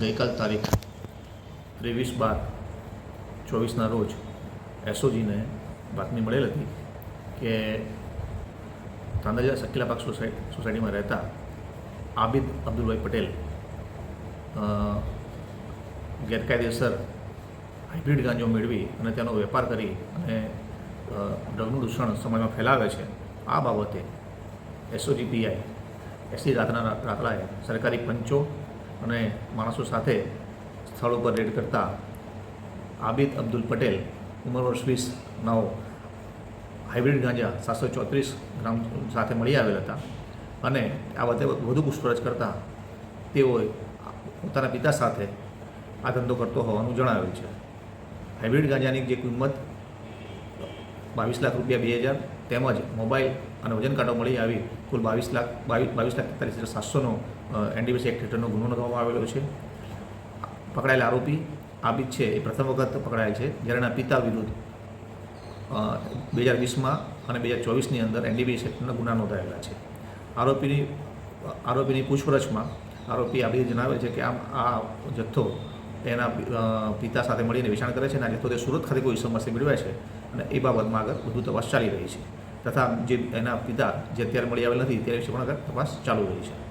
ગઈકાલ તારીખ ત્રેવીસ બાર ચોવીસના રોજ એસઓજીને બાતમી મળેલ હતી કે તાંદાજા સકીલા પાક સોસાયટી સોસાયટીમાં રહેતા આબિદ અબ્દુલભાઈ પટેલ ગેરકાયદેસર હાઇબ્રિડ ગાંજો મેળવી અને તેનો વેપાર કરી અને ડ્રગનું દૂષણ સમાજમાં ફેલાવે છે. આ બાબતે એસઓજી પીઆઈ એસી રાતના રાતલાએ સરકારી પંચો અને માણસો સાથે સ્થળ ઉપર રેડ કરતા આબિદ અબ્દુલ પટેલ, ઉંમર વર્ષ વીસ નવ હાઇબ્રિડ ગાંજા સાતસો ચોત્રીસ ગ્રામ સાથે મળી આવેલા હતા. અને આ બધે વધુ પૂછપરછ કરતાં તેઓએ પોતાના પિતા સાથે આ ધંધો કરતો હોવાનું જણાવ્યું છે. હાઇબ્રિડ ગાંજાની જે કિંમત બાવીસ લાખ રૂપિયા બે હજાર તેમજ મોબાઈલ અને વજન કાંટો મળી આવી કુલ બાવીસ લાખ બાવીસ બાવીસ લાખ તેતાલીસ હજાર સાતસોનો એનડીપીસી એક્ટ હેઠળનો ગુનો નોંધવામાં આવેલો છે. પકડાયેલા આરોપી આબિદ છે એ પ્રથમ વખત પકડાયેલ છે જ્યારે એના પિતા વિરુદ્ધ બે હજાર વીસમાં અને બે હજાર ચોવીસની અંદર એનડીપીસી એક્ટના ગુના નોંધાયેલા છે. આરોપીની આરોપીની પૂછપરછમાં આરોપી આબિદે જણાવે છે કે આમ આ જથ્થો એના પિતા સાથે મળીને વેચાણ કરે છે અને આ જથ્થો તે સુરત ખાતે કોઈ સમસ્યા મેળવે છે અને એ બાબતમાં આગળ વધુ તપાસ ચાલી રહી છે. તથા જે એના પિતા જે અત્યારે મળી આવેલ નથી, તે વિશે પણ આગળ તપાસ ચાલુ રહી છે.